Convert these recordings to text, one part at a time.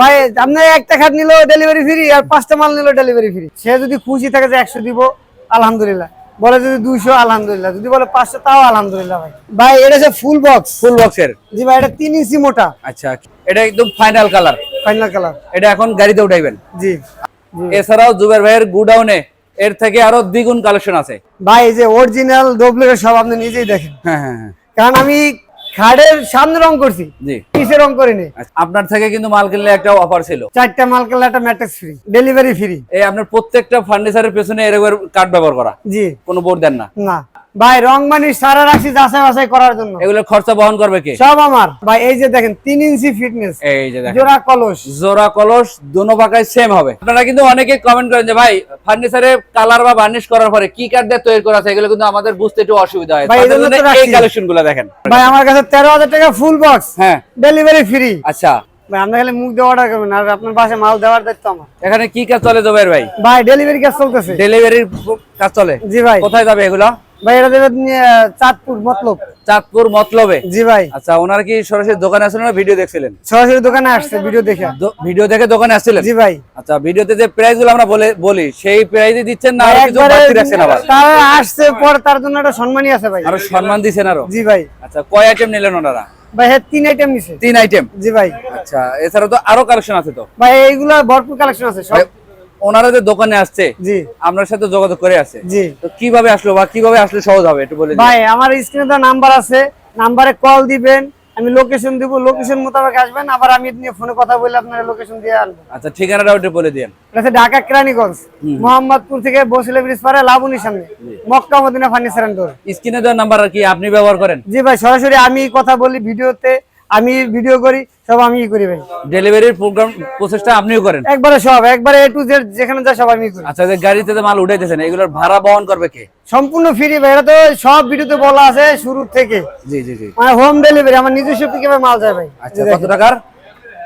ভাই আপনি একটা খাট নিল ডেলিভারি ফ্রি আর পাঁচটা মাল নিল ডেলিভারি ফ্রি সে যদি খুশি থাকে যে একশো দিব আলহামদুলিল্লাহ। বলে যদি দুইশো আলহামদুলিল্লাহ। যদি বলে পাঁচশো তাও আলহামদুলিল্লাহ ভাই। ভাই এটা হচ্ছে ফুল বক্স ফুল বক্সের জি ভাই এটা তিন ইঞ্চি মোটা। আচ্ছা এটা একদম ফাইনাল কালার ফাইনাল কালার এটা এখন গাড়িতে উঠাইবেন? জি। এছাড়াও জুবের ভাইয়ের গুডাউনে এর থেকে আরও দ্বিগুণ কালেকশন আছে। ভাই এই যে অরিজিনাল ডুপ্লিকেট সব আপনি নিজেই দেখেন। হ্যাঁ হ্যাঁ হ্যাঁ। কারণ আমি খাড়ের সামনে রং করছি। পিছে রং করিনি। আচ্ছা, আপনার থেকে কিন্তু মাল কিনলে একটা অফার ছিল। চারটা মাল কিনলে একটা ম্যাট্রেস ফ্রি ডেলিভারি ফ্রি এই আপনার প্রত্যেকটা ফার্নিচারের পেছনে এরকম কাঠ ব্যবহার করা। জি। কোনো বোর্ড দেন না। না। ভাই রং মানি সারা রাখছি যাচাই বাছাই করার জন্য। এগুলো খরচা বহন করবে কে? সব আমার। ভাই এই যে দেখেন তিন ইঞ্চি ফিটনেস এই যে দেখেন। জোড়া কলস। জোড়া কলস দোনো পাকায় সেম হবে। আপনারা কিন্তু অনেকে কমেন্ট করেন যে ভাই ফার্নিচারে কালার বা বার্নিশ করার পরে কি কাঠ দিয়ে তৈরি করা আছে? এগুলো কিন্তু আমাদের বুঝতে একটু অসুবিধা হয়। ভাই, এই রাখছি। কালেকশনগুলো দেখেন। ভাই আমার কাছে তেরো হাজার টাকা ফুল বক্স হ্যাঁ। ডেলিভারি ফ্রি আচ্ছা। ভাই খালি মুখ দিয়ে অর্ডার করবেন আর আপনার বাসায় মাল দেওয়ার দায়িত্ব আমার। এখানে কি কাজ চলে জবের ভাই? ভাই ডেলিভারি কাজ চলতেছে। ডেলিভারির কাজ চলে? জি ভাই। কোথায় যাবে এগুলো? ভাই এটা দেবে চাঁদপুর মতলব। চাঁদপুর মতলবে? জি ভাই। আচ্ছা ওনার কি সরাসরি দোকানে আসলেন না ভিডিও দেখছিলেন? সরাসরি দোকানে আসছে ভিডিও দেখে। ভিডিও দেখে দোকানে আসছিলেন? জি ভাই। আচ্ছা ভিডিওতে যে প্রাইসগুলো আমরা বলে বলি সেই প্রাইসে দিচ্ছেন না আরও কিছু একবারে বাড়তি রাখছেন আবার? তারা আসছে পর তার জন্য একটা সম্মানই আছে ভাই। আরও সম্মান আরও? জি ভাই। আচ্ছা কয় আইটেম নিলেন ওনারা? ভাই হ্যাঁ তিন আইটেম নিছে। তিন আইটেম জি ভাই। আচ্ছা এছাড়া তো আরও কালেকশন আছে তো? ভাই এইগুলা ভরপুর কালেকশন আছে সব। ওনারা যে দোকানে আসছে জি। আপনার সাথে যোগাযোগ করে আছে। জি। তো কীভাবে আসলো বা কীভাবে আসলে সহজ হবে একটু বলে। ভাই আমার স্ক্রিনে তো নাম্বার আছে। নাম্বারে কল দিবেন আমি লোকেশন দিব লোকেশন মোতাবেক আসবেন। আবার আমি নিয়ে ফোনে কথা বলে আপনার লোকেশন দিয়ে আনব। আচ্ছা ঠিকানাটাও একটু বলে দিন। হচ্ছে ঢাকা কেরানীগঞ্জ মোহাম্মদপুর থেকে বসিলা ব্রিজ পারে লাবণীর সামনে Makka Madina furniture and door স্ক্রিনে দেওয়ার নাম্বার আর কি আপনি ব্যবহার করেন? জি ভাই সরাসরি আমি কথা বলি ভিডিওতে আমি ভিডিও করি সব আমি করি ভাই। ডেলিভারির প্রোগ্রাম প্রসেসটা আপনিও করেন? একবারে সব একবারে এ টু জেড যেখানে যা সব আমি করি। আচ্ছা যে গাড়িতে যে মাল উঠাইতেছেন এগুলোর ভাড়া বহন করবে কে? সম্পূর্ণ ফ্রি ভাই এটা তো সব ভিডিওতে বলা আছে শুরু থেকে। জি জি জি। মানে হোম ডেলিভারি আমার নিজস্ব কীভাবে মাল যায় ভাই। আচ্ছা কত টাকার?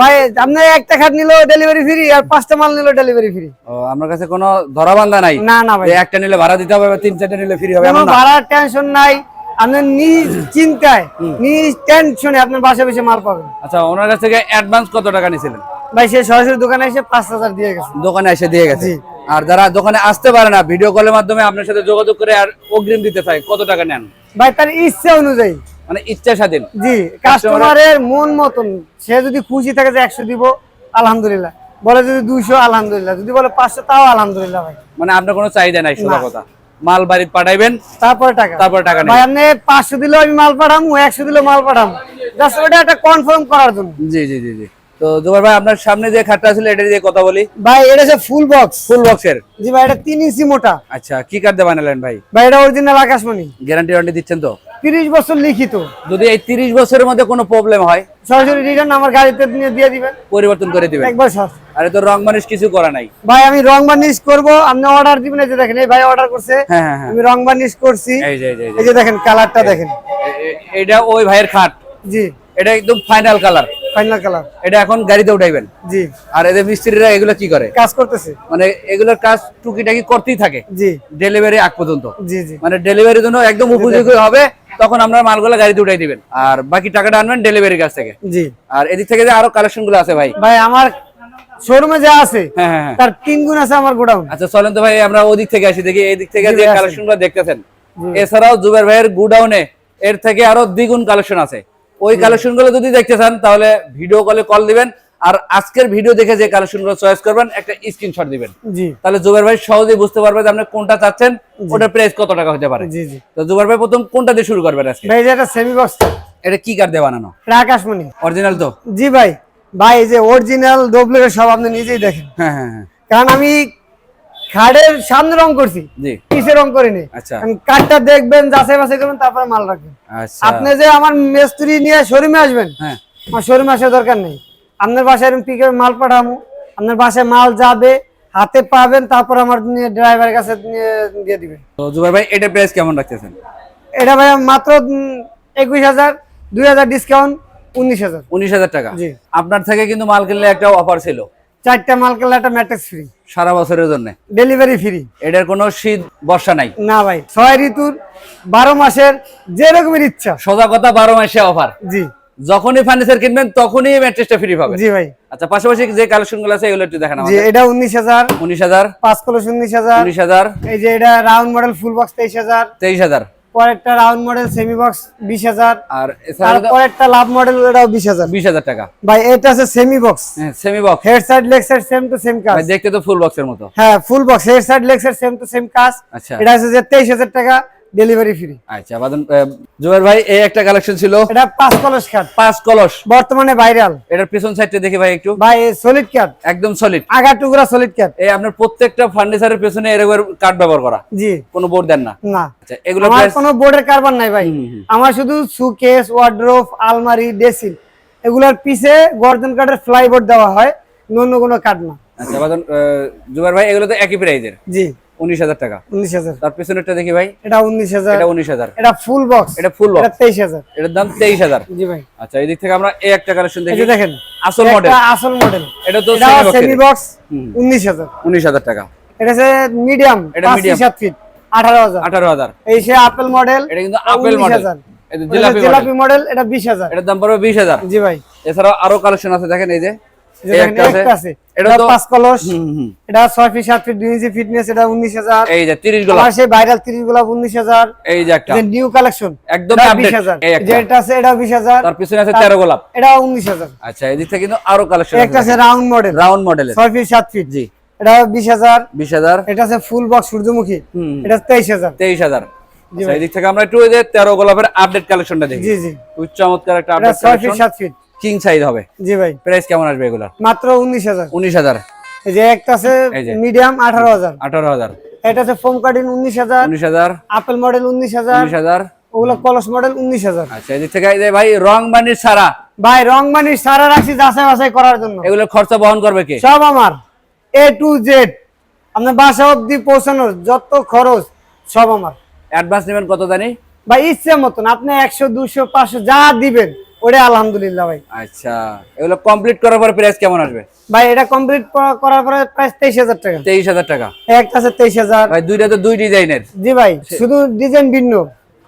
ভাই আপনি একটা খাট নিল ডেলিভারি ফ্রি আর পাঁচটা মাল নিল ডেলিভারি ফ্রি ও আমার কাছে কোনো ধরাবান্ধা নাই। না না ভাই। একটা নিলে ভাড়া দিতে হবে তিন চারটে নিলে ফ্রি হবে কোনো না। ভাড়ার টেনশন নাই। আপনি নিজ চিন্তায় নিজ টেনশনে আপনার বাসা বসে মাল পাবেন। আচ্ছা ওনার কাছ থেকে অ্যাডভান্স কত টাকা নিয়েছিলেন? ভাই সে সরাসরি দোকানে এসে পাঁচ হাজার দিয়ে গেছে। দোকানে এসে দিয়ে গেছে। আর যারা দোকানে আসতে পারে না ভিডিও কলের মাধ্যমে আপনার সাথে যোগাযোগ করে আর অগ্রিম দিতে চায় কত টাকা নেন? ভাই তার ইচ্ছা অনুযায়ী। মানে ইচ্ছা স্বাধীন। জি কাস্টমারের মন মতন। সে যদি খুশি থাকে যে একশো দিব আলহামদুলিল্লাহ। বলে যদি দুইশো আলহামদুলিল্লাহ। যদি বলে পাঁচশো তাও আলহামদুলিল্লাহ ভাই। মানে আপনার কোনো চাহিদা নাই সোজা কথা। মাল বাড়ি পাঠাইবেন তারপরে টাকা। তারপরে টাকা ভাই আপনি পাঁচশো দিলেও আমি মাল পাঠাবো একশো দিলেও মাল পাঠাবো জাস্ট ওটা একটা কনফার্ম করার জন্য। জি জি জি জি। তো জুবার ভাই আপনার সামনে যে খাটটা ছিল এটা দিয়ে কথা বলি। ভাই এটা হচ্ছে ফুল বক্স ফুল বক্সের জি ভাই এটা তিন ইঞ্চি মোটা। আচ্ছা কি কাটতে বানালেন ভাই? ভাই এটা অরিজিনাল আকাশমণি। গ্যারান্টি ওয়ারেন্টি দিচ্ছেন তো? তিরিশ বছর লিখিত। যদি এই তিরিশ বছরের মধ্যে কোনো প্রবলেম হয় সরাসরি রিটার্ন আমার গাড়িতে নিয়ে দিয়ে দিবেন। পরিবর্তন করে দিবেন। একবার সর আরে তো রং মানুষ কিছু করা নাই। ভাই আমি রং বার্নিশ করব। আপনি অর্ডার দিবেন এই যে দেখেন এই ভাই অর্ডার করছে। হ্যাঁ হ্যাঁ হ্যাঁ। আমি রং বার্নিশ করছি। এই যে এই দেখেন কালারটা দেখেন। এটা ওই ভাইয়ের খাট। জি। এটা একদম ফাইনাল কালার ফাইনাল কালার এটা এখন গাড়িতে উঠাইবেন। জি। আর এদের মিস্ত্রিরা এগুলো কি করে? কাজ করতেছে। মানে এগুলোর কাজ টুকিটাকি করতেই থাকে। জি। ডেলিভারি আগ পর্যন্ত। জি জি। মানে ডেলিভারির জন্য একদম উপযোগী হবে। তখন আমরা মালগুলো গাড়িতে উঠাই দিবেন। আর বাকি টাকাটা আনবেন ডেলিভারির কাছ থেকে। জি। আর এদিক থেকে যে আরও কালেকশনগুলো আছে ভাই। ভাই আমার শোরুমে যা আছে হ্যাঁ হ্যাঁ হ্যাঁ। তার তিন গুণ আছে আমার গোডাউন। আচ্ছা চলেন তো ভাই আমরা ওদিক থেকে আসি দেখি এদিক থেকে যে কালেকশনগুলো দেখতেছেন। এছাড়াও জুবের ভাইয়ের গুডাউনে এর থেকে আরও দ্বিগুণ কালেকশন আছে। ওই কালেকশনগুলো যদি দেখতে চান তাহলে ভিডিও কলে কল দিবেন। আর আজকের ভিডিও দেখে যে কালেকশনগুলো চয়েস করবেন একটা স্ক্রিনশট দিবেন। জি। তাহলে জুবের ভাই সহজেই বুঝতে পারবে যে আপনি কোনটা চাচ্ছেন ওটার প্রাইস কত টাকা হতে পারে। জি জি। তো জুবের ভাই প্রথম কোনটা দিয়ে শুরু করবেন আজকে? ভাই এটা সেমি বক্স এটা কি কার দিয়ে বানানো? এটা আকাশমণি অরিজিনাল তো? জি ভাই। ভাই এই যে অরিজিনাল ডুপ্লিকেট সব আপনি নিজেই দেখেন। হ্যাঁ হ্যাঁ হ্যাঁ। কারণ আমি খাড়ের সামনে রং করছি জি। পিছে রং করিনি। আচ্ছা। আমি কাঠটা দেখবেন যাচাই বাছাই করবেন তারপরে মাল রাখবেন। আচ্ছা। আপনি যে আমার মিস্ত্রি নিয়ে শোরুমে আসবেন হ্যাঁ। আমার শোরুমে আসার দরকার নেই। আপনার বাসায় এরকম পিকে মাল পাঠাবো আপনার বাসায় মাল যাবে হাতে পাবেন তারপর আমার ড্রাইভারের কাছে দিয়ে দিবেন। তো জুবের ভাই এটা প্রাইস কেমন রাখতেছেন? এটা ভাই মাত্র একুশ হাজার দুই হাজার ডিসকাউন্ট উনিশ হাজার। উনিশ হাজার টাকা? জি। আপনার থেকে কিন্তু মাল কিনলে একটা অফার ছিল। চারটা মাল কিনলে একটা ম্যাট্রিক্স ফ্রি সারা বছরের জন্য? ডেলিভারি ফ্রি এটার কোনো শীত বর্ষা নাই? না ভাই ছয় ঋতুর বারো মাসের যে রকমের ইচ্ছা। সোজা কথা বারো মাসে অফার জি। যখনই ফার্নিচার কিনবেন তখনই ম্যাট্রেসটা ফ্রি পাবেন। জি ভাই। আচ্ছা পাশাপাশি যে কালেকশনগুলো আছে এগুলো একটু দেখেন জি আমাদের। এটা উনিশ হাজার উনিশ হাজার পাঁচ কলস উনিশ হাজার। উনিশ হাজার এই যে এটা রাউন্ড মডেল ফুল বক্স তেইশ হাজার। তেইশ হাজার। পরেরটা রাউন্ড মডেল সেমি বক্স বিশ হাজার। আর এছাড়া তারপরেরটা লাভ মডেল হাজার। বিশ হাজার টাকা। ভাই এটা আছে semi box semi box head side leg side same to same কাজ। দেখতে তো ফুল বক্সের মতো। হ্যাঁ full box head side leg side same to same কাজ। আচ্ছা। এটা আছে যে তেইশ হাজার টাকা। ডেলিভারি ফ্রি আচ্ছা বাদন ভাই এই একটা কালেকশন ছিল। এটা পাঁচ কলস কাঠ পাঁচ কলস। বর্তমানে ভাইরাল এটার পিছন সাইডটা দেখি ভাই একটু। ভাই সলিড কাঠ একদম সলিড আগা টুকরা সলিড কাঠ এই আপনার প্রত্যেকটা ফার্নিচারের পেছনে এরকম কাঠ ব্যবহার করা। জি। কোনো বোর্ড দেন না। না। আচ্ছা এগুলো আমার কোনো বোর্ডের কারবার নাই ভাই। আমার শুধু সুকেস ওয়ার্ড্রোফ আলমারি ডেসিল এগুলোর পিছে গর্জন কাঠের ফ্লাইবোর্ড দেওয়া হয়। অন্য কোনো কাঠ না। আচ্ছা বাদন জুবের ভাই এগুলো তো একই প্রাইজের জি। উনিশ হাজার টাকা। উনিশ হাজার। তার পেছনেরটা দেখি ভাই। এটা উনিশ হাজার। এটা উনিশ হাজার। এটা ফুল বক্স এটা ফুল বক্স তেইশ হাজার। এটার দাম তেইশ হাজার। জি ভাই। আচ্ছা এই দিক থেকে আমরা এই একটা কালেকশন দেখি। দেখেন আসল মডেল আসল মডেল এটা তো এটা semi box সেমি বক্স উনিশ হাজার। উনিশ হাজার টাকা। এটা মিডিয়াম এটা। সাত ফিট আঠারো হাজার। আঠারো হাজার। এই সে আপেল মডেল এটা কিন্তু আপেল মডেল জিলাপি এটা বিশ হাজার। এটার দাম পড়বে বিশ হাজার। জি ভাই। এছাড়াও আরও কালেকশন আছে দেখেন এই যে। একটা নিউ কালেকশন একদম আছে এটা বিশ হাজার। তার পিছনে আছে তেরো গোলাপ। এটা উনিশ হাজার। আচ্ছা থেকে কিন্তু আরও কালেকশন আছে। রাউন্ড মডেল রাউন্ড মডেলের ছয় ফিট সাত ফিট জি। এটা বিশ হাজার। বিশ হাজার। এটা আছে ফুল বক্স সূর্যমুখী। এটা তেইশ হাজার। তেইশ হাজার। আচ্ছা, এই দিক থেকে আমরা একটু তেরো গোলাপের আপডেট কালেকশনটা দেখি। জি জি। চমৎকার একটা আপডেট ছয় ফিট সাত ফিট কিং সাইজ হবে। জি ভাই। প্রাইস কেমন আসবে এগুলার? মাত্র উনিশ হাজার। উনিশ হাজার। এই যে একটা আছে মিডিয়াম আঠারো হাজার। আঠারো হাজার। এটা আছে ফোম কার্ডিন উনিশ হাজার। উনিশ হাজার। আপেল মডেল উনিশ হাজার। উনিশ হাজার। ওগুলো কলস মডেল উনিশ হাজার। আচ্ছা এদিক থেকে ভাই রং বানির ছাড়া ভাই রং মানি সারা রাখছি যাচাই বাছাই করার জন্য। এগুলো খরচা বহন করবে কে? সব আমার। এ টু জেড আপনার বাসা অব্দি পৌঁছানোর যত খরচ সব আমার। অ্যাডভান্স নেবেন কত জানি? ভাই ইচ্ছে মতন আপনি একশো দুশো পাঁচশো যা দিবেন ওটা আলহামদুলিল্লাহ ভাই। আচ্ছা এগুলো কমপ্লিট করার পর প্রাইস কেমন আসবে? ভাই এটা কমপ্লিট করার পরে প্রায় তেইশ হাজার টাকা। তেইশ হাজার টাকা। একটা আছে তেইশ হাজার। ভাই দুইটা তো দুই ডিজাইনের। জি ভাই শুধু ডিজাইন ভিন্ন।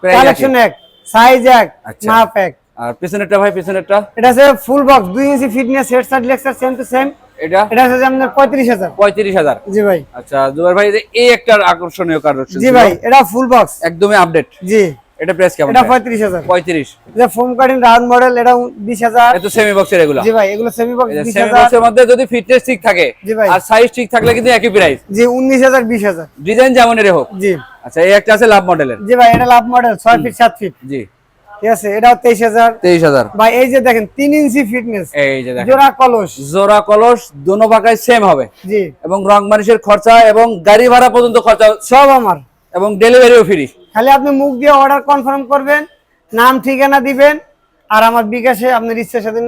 কালেকশন এক সাইজ এক আচ্ছা। মাপ এক। আর পিছনেরটা ভাই পিছনেরটা? এটা আছে ফুল বক্স দুই ইঞ্চি ফিটনেস হেড সাইড লেক্সার সেম টু সেম এটা? এটা আছে আপনার পঁয়ত্রিশ হাজার। পঁয়ত্রিশ হাজার। জি ভাই। আচ্ছা জুবাই ভাই এই একটা আকর্ষণীয় কালেকশন জি ভাই এটা ফুল বক্স একদমই আপডেট জি। এটা প্রাইস কেমন এটা ভাই? পঁয়ত্রিশ হাজার। পঁয়ত্রিশ। যে ফোম কাটিং রাউন্ড মডেল এটা বিশ হাজার। এটা সেমি বক্সের এগুলো। জি ভাই এগুলো সেমি বক্স বিশ সেমি বক্সের মধ্যে যদি ফিটনেস ঠিক থাকে জি ভাই। আর সাইজ ঠিক থাকলে কিন্তু একই প্রাইস জি উনিশ হাজার বিশ হাজার। ডিজাইন যেমনই হোক। জি। আচ্ছা এই একটা আছে লাভ মডেলের জি ভাই এটা লাভ মডেল ছয় ফিট সাত ফিট জি। ঠিক আছে এটাও তেইশ হাজার। তেইশ হাজার। ভাই এই যে দেখেন তিন ইঞ্চি ফিটনেস এই যে দেখেন। জোড়া কলস। জোড়া কলস দোনো পাকায় সেম হবে। জি। এবং রং মানুষের খরচা এবং গাড়ি ভাড়া পর্যন্ত খরচা সব আমার। এবং ডেলিভারিও ফ্রি খালি আপনি মুখ দিয়ে অর্ডার কনফার্ম করবেন নাম ঠিকানা দিবেন আর আমার বিকাশে আপনার ইচ্ছা স্বাধীন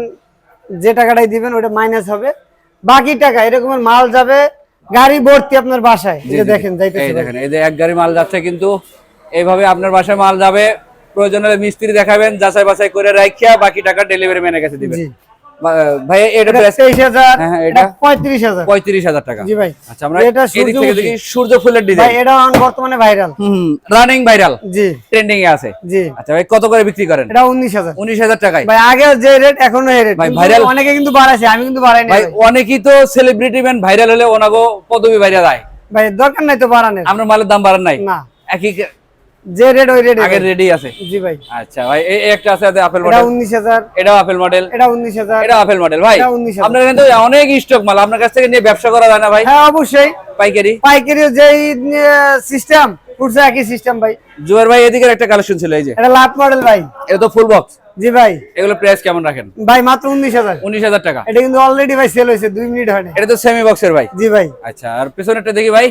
যে টাকাটাই দিবেন ওটা মাইনাস হবে। বাকি টাকা এরকমের মাল যাবে গাড়ি ভর্তি আপনার বাসায়। যে দেখেন যাইতেছে এই দেখেন এই যে এক গাড়ি মাল যাচ্ছে কিন্তু এইভাবে আপনার বাসায় মাল যাবে প্রয়োজন হলে মিস্ত্রি দেখাবেন যাচাই বাছাই করে রাখিয়া বাকি টাকা ডেলিভারি ম্যানের কাছে দিবেন। ভাই এটা এটা প্রাইস তেইশ হাজার হ্যাঁ, হ্যাঁ, এটা এটা- পঁয়ত্রিশ হাজার। পঁয়ত্রিশ হাজার টাকা। জি ভাই আচ্ছা আমরা এটা এদিক থেকে দেখি সূর্য ফুলের ভাই এটা এখন বর্তমানে ভাইরাল হুম রানিং ভাইরাল জি। ট্রেন্ডিং এ আছে। জি। আচ্ছা ভাই কত করে বিক্রি করেন? এটা টাকায়। ভাই আগে যে রেট এখনও এই রেট ভাই, viral- অনেকে কিন্তু বাড়াইছে আমি কিন্তু বাড়াই ভাই। অনেকেই তো সেলিব্রিটি ম্যান ভাইরাল হলে ওনাগো পদবি ভাইরাল হয় ভাই দরকার নাই তো বাড়ানোর। আপনার মালের দাম বাড়ান নাই। না। একই যে রেট ওই রেট আগের রেডি আছে? জি ভাই। আচ্ছা ভাই এই একটা আছে আপেল মডেল উনিশ হাজার। এটাও আপেল মডেল এটা উনিশ হাজার। এটা আপেল মডেল ভাই। এটা 19,000 আপনার কিন্তু অনেক স্টক মাল আপনার কাছ থেকে নিয়ে ব্যবসা করা যায় না ভাই। হ্যাঁ অবশ্যই। পাইকারি? পাইকারি যেই সিস্টেম উঠছে একই সিস্টেম ভাই। জুয়ার ভাই এদিকের একটা কালেকশন ছিল এই যে। এটা লাট মডেল ভাই। এটা তো ফুল বক্স জি ভাই। এগুলো প্রাইস কেমন রাখেন? ভাই মাত্র উনিশ হাজার। উনিশ হাজার টাকা। এটা কিন্তু অলরেডি ভাই সেল হয়েছে দুই মিনিট হয় এটা তো সেমি বক্সের ভাই। জি ভাই। আচ্ছা আর পিছনেরটা দেখি ভাই।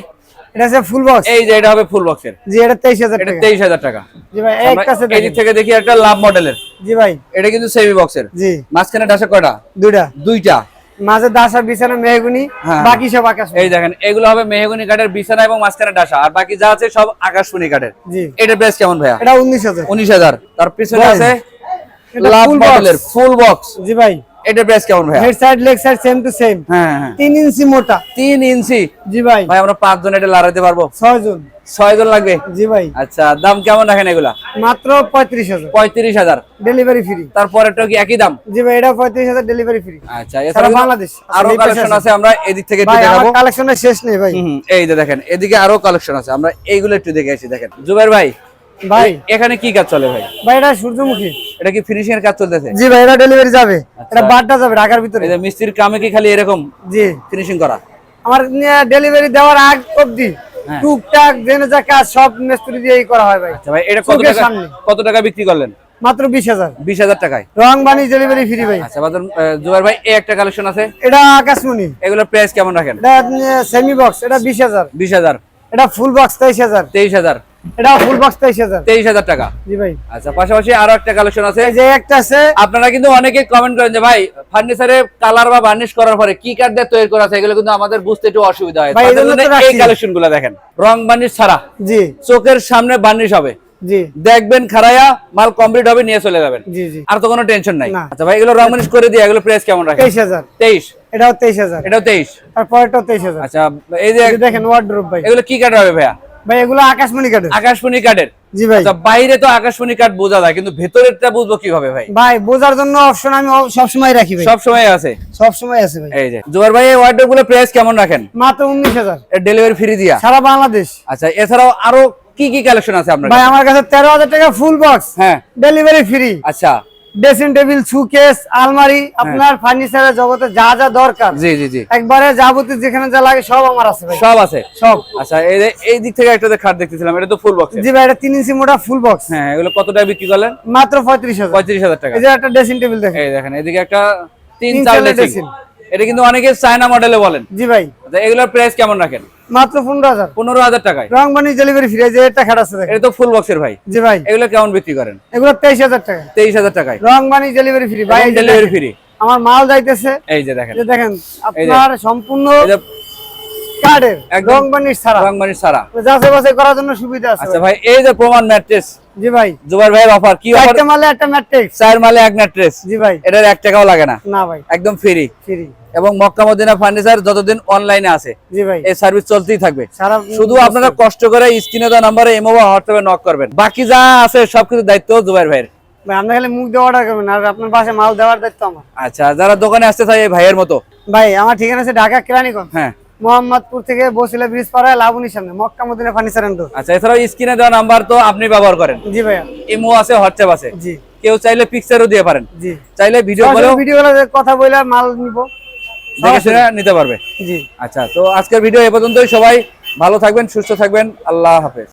এটা আছে ফুল বক্স এই যে এটা হবে ফুল বক্সের জি এটা তেইশ হাজার এটা টাকা। তেইশ হাজার টাকা। জি ভাই একটা আছে এই দিক থেকে দেখি একটা লাভ মডেলের জি ভাই। এটা কিন্তু সেমি বক্সের জি। মাঝখানে ডাসে কয়টা? দুইটা। দুইটা। মাঝে দাসা বিছানা মেহগুনি হ্যাঁ। বাকি সব আকাশ এই দেখেন এগুলো হবে মেহগনি কাঠের বিছানা এবং মাঝখানে ডাসা। আর বাকি যা আছে সব আকাশমণি কাঠের। জি। এটার প্রাইস কেমন ভাইয়া? এটা উনিশ হাজার। উনিশ হাজার। তার পিছনে আছে লাভ মডেলের ফুল বক্স জি ভাই। এটা প্রাইস কেমন ভাই head side leg side same to same হ্যাঁ হ্যাঁ। ইঞ্চি মোটা। তিন ইঞ্চি? জি ভাই। ভাই আমরা পাঁচজন এটা লড়াইতে পারব? ছয় জন। ছয় জন লাগবে? জি ভাই। আচ্ছা দাম কেমন রাখেন এগুলা? মাত্র পঁয়ত্রিশ হাজার। পঁয়ত্রিশ হাজার। ডেলিভারি ফ্রি তারপরেরটা কি একই দাম? জি ভাই এটা পঁয়ত্রিশ হাজার ডেলিভারি ফ্রি আচ্ছা সারা বাংলাদেশ। আরও কালেকশন আছে। আমরা এদিক থেকে একটু ভাই আমার কালেকশনের শেষ নেই ভাই। এই যে দেখেন এদিকে আরও কালেকশন আছে আমরা এইগুলো একটু দেখে আসি দেখেন। জুবের ভাই ভাই। এখানে কি কাজ চলে ভাই? ভাই এটা সূর্যমুখী। এটা কি ফিনিশিং এর কাজ চলতেছে? জি ভাই এটা ডেলিভারি যাবে। আচ্ছা। এটা যাবে ঢাকার ভিতরে। যে মিস্ত্রির কামে কি খালি এরকম জি। ফিনিশিং করা? আমার ডেলিভারি দেওয়ার আগ অবধি হ্যাঁ। টুকটাক জেনে যা কাজ সব মিস্ত্রি দিয়েই করা হয় ভাই। আচ্ছা ভাই এটা কত টাকা কত টাকা বিক্রি করলেন? মাত্র বিশ হাজার। বিশ হাজার টাকায়। রং বানি ডেলিভারি ফ্রি ভাই। আচ্ছা বাদন জুবাইর ভাই এই একটা কালেকশন আছে? এটা আকাশমণি। এগুলোর প্রাইস কেমন রাখেন? এটা সেমি বক্স এটা বিশ হাজার। বিশ হাজার। এটা ফুল বক্স তেইশ হাজার। তেইশ হাজার। এটা ফুল বক্স তেইশ হাজার। তেইশ হাজার টাকা। জি ভাই। আচ্ছা পাশাপাশি আরও একটা কালেকশন আছে। এই যে একটা আছে। আপনারা কিন্তু অনেকে কমেন্ট করেন যে ভাই ফার্নিচারে কালার বা বার্নিশ করার পরে কি কাঠ দিয়ে তৈরি করা আছে? এগুলো কিন্তু আমাদের বুঝতে একটু অসুবিধা হয়। এই রাখছি। কালেকশনগুলো দেখেন। রং বার্নিশ ছাড়া। জি। চোখের সামনে বার্নিশ হবে। জি। দেখবেন খারায়া মাল কমপ্লিট হবে নিয়ে চলে যাবেন। জি জি। আর তো কোনো টেনশন নাই। আচ্ছা ভাই এগুলো রং বার্নিশ করে দিয়ে এগুলো প্রাইস কেমন রাখেন? তেইশ হাজার। তেইশ। এটাও তেইশ হাজার। এটাও তেইশ। তারপরেটাও তেইশ হাজার। আচ্ছা এই যে দেখেন ওয়ার্ড্রোপ ভাই। এগুলো কি কাঠ হবে ভাইয়া? ভাই এগুলো আকাশমণি কাঠের। আকাশমণি কাঠের। জি ভাই। আচ্ছা বাইরে তো আকাশমণি কাঠ বোঝা যায় কিন্তু ভেতরেরটা বুঝব কীভাবে ভাই? ভাই বোঝার জন্য অপশন আমি সব সময় রাখি ভাই। সব সময় আছে? সব সময় আছে ভাই। এই যে জোয়ার ভাই এই ওয়ার্ডরোবগুলো প্রাইস কেমন রাখেন? মাত্র উনিশ হাজার। ডেলিভারি ফ্রি দিয়া? সারা বাংলাদেশ। আচ্ছা এছাড়াও আরও কি কি কালেকশন আছে আপনার ভাই আমার কাছে তেরো হাজার টাকা ফুল বক্স হ্যাঁ। ডেলিভারি ফ্রি আচ্ছা। ড্রেসিং টেবিল সুকেস আলমারি আপনার ফার্নিচারের জগতে যা যা দরকার। জি জি জি। একবারে যাবতীয় যেখানে যা লাগে সব আমার আছে ভাই। সব আছে? সব। আচ্ছা এই এই দিক থেকে একটা খাট দেখতেছিলাম এটা তো ফুল বক্স জি ভাই এটা তিন ইঞ্চি মোটা ফুল বক্স হ্যাঁ এগুলো কত টাকা বিক্রি করলেন? মাত্র পঁয়ত্রিশ হাজার। পঁয়ত্রিশ হাজার টাকা। এই যে একটা ড্রেসিং টেবিল দেখেন। এই দেখেন এদিকে একটা তিন চার ড্রেসিং। এটা কিন্তু অনেকে চায়না মডেলে বলেন। জি ভাই। আচ্ছা এগুলোর প্রাইস কেমন রাখেন? মাত্র পনেরো হাজার। পনেরো হাজার টাকায়। রং বানি ডেলিভারি ফ্রি যে আছে এটা তো ফুল বক্সের ভাই। জি ভাই। এগুলো কেমন বিক্রি করেন? এগুলো তেইশ হাজার টাকা। তেইশ হাজার টাকায়। রং বানি ডেলিভারি ফ্রি ভাই ডেলিভারি ফ্রি আমার মাল যাইতেছে। এই যে দেখেন। দেখেন আপনার সম্পূর্ণ কার্ডের একদম- রং বানিশ ছাড়া। রং সারা যাচাই বাছাই করার জন্য সুবিধা আছে। আচ্ছা ভাই। ভাই এই যে প্রমাণ ম্যাট্রেস জি ভাই। জুবাইর ভাইয়ের অফার কি অফার একটা মালে একটা চার মালে এক ম্যাট্রেস জি ভাই। এটার এক টাকাও লাগে না। না ভাই। একদম ফ্রি ফ্রি এবং মক্কা মদিনা ফার্নিচার যতদিন অনলাইনে আছে এই সার্ভিস চলতেই থাকবে। শুধু আপনারা কষ্ট করে স্ক্রিনে দেওয়া নাম্বারে এমো বা হোয়াটসঅ্যাপে নক করবেন। বাকি যা আছে সবকিছু দায়িত্ব জুবাইর ভাইয়ের। ভাই খালি মুখ দিয়ে অর্ডার করবেন আর আপনার বাসায় মাল দেওয়ার দায়িত্ব আমার। আচ্ছা যারা দোকানে আসতে চাই এই ভাইয়ের মতো। ভাই আমার ঠিকানা আছে ঢাকা কেরানীগঞ্জ। হ্যাঁ। মোহাম্মদপুর থেকে বসিলা ব্রিজ পাড়ায় লাবণীর সামনে মক্কা মদিনা ফার্নিচার এন্ড আচ্ছা এছাড়াও স্ক্রিনে দেওয়া নাম্বার তো আপনি ব্যবহার করেন। জি ভাইয়া। ইমো আছে হোয়াটসঅ্যাপ আছে। জি। কেউ চাইলে পিকচারও দিয়ে পারেন। জি। চাইলে ভিডিও কলেও ভিডিও কথা বলে মাল নিব। দেখে সেটা নিতে পারবে। জি। আচ্ছা তো আজকের ভিডিও এ পর্যন্তই। সবাই ভালো থাকবেন সুস্থ থাকবেন। আল্লাহ হাফেজ।